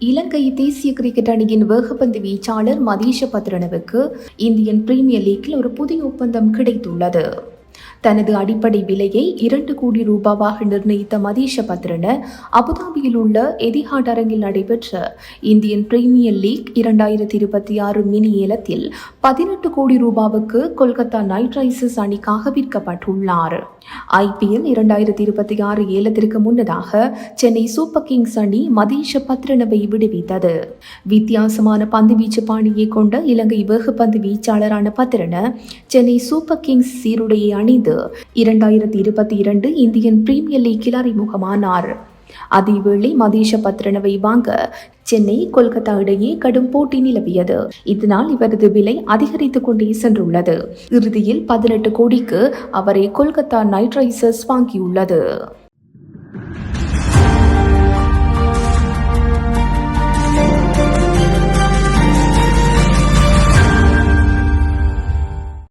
இலங்கை தேசிய கிரிக்கெட் அணியின் வேகப்பந்து வீச்சாளர் மதீஷ பத்ரனவுக்கு இந்தியன் பிரீமியர் லீக்கில் ஒரு புதிய ஒப்பந்தம் கிடைத்துள்ளது. தனது அடிப்படை விலையை இரண்டு கோடி ரூபாவாக நிர்ணயித்த மதீஷ பத்ரன அபுதாபியில் உள்ள எதிஹாட் அரங்கில் நடைபெற்ற இந்தியன் பிரீமியர் லீக் இரண்டாயிரத்தி இருபத்தி ஆறு மினி ஏலத்தில் பதினெட்டு கோடி ரூபாவுக்கு கொல்கத்தா நைட் ரைசர்ஸ் அணிக்காக விற்கப்பட்டுள்ளார். ஐபிஎல் இரண்டாயிரத்தி இருபத்தி ஆறு ஏலத்திற்கு முன்னதாக சென்னை சூப்பர் கிங்ஸ் அணி மதீஷ பத்ரனவை விடுவித்தது. வித்தியாசமான பந்து வீச்சு பாணியை கொண்ட இலங்கை வேகப்பந்து வீச்சாளரான பத்ரன சென்னை சூப்பர் கிங்ஸ் சீருடையை அணிந்து இரண்டாயிரத்தி இருபத்தி இரண்டு இந்தியன் பிரீமியர் லீக்கில் அறிமுகமானார். அதேவேளை மதீஷ பத்ரனவை வாங்க சென்னை கொல்கத்தா இடையே கடும் போட்டி நிலவியது. இதனால் இவரது விலை அதிகரித்துக் கொண்டே சென்றுள்ளது. இறுதியில் பதினெட்டு கோடிக்கு அவரை கொல்கத்தா நைட் ரைசர்ஸ் வாங்கியுள்ளது.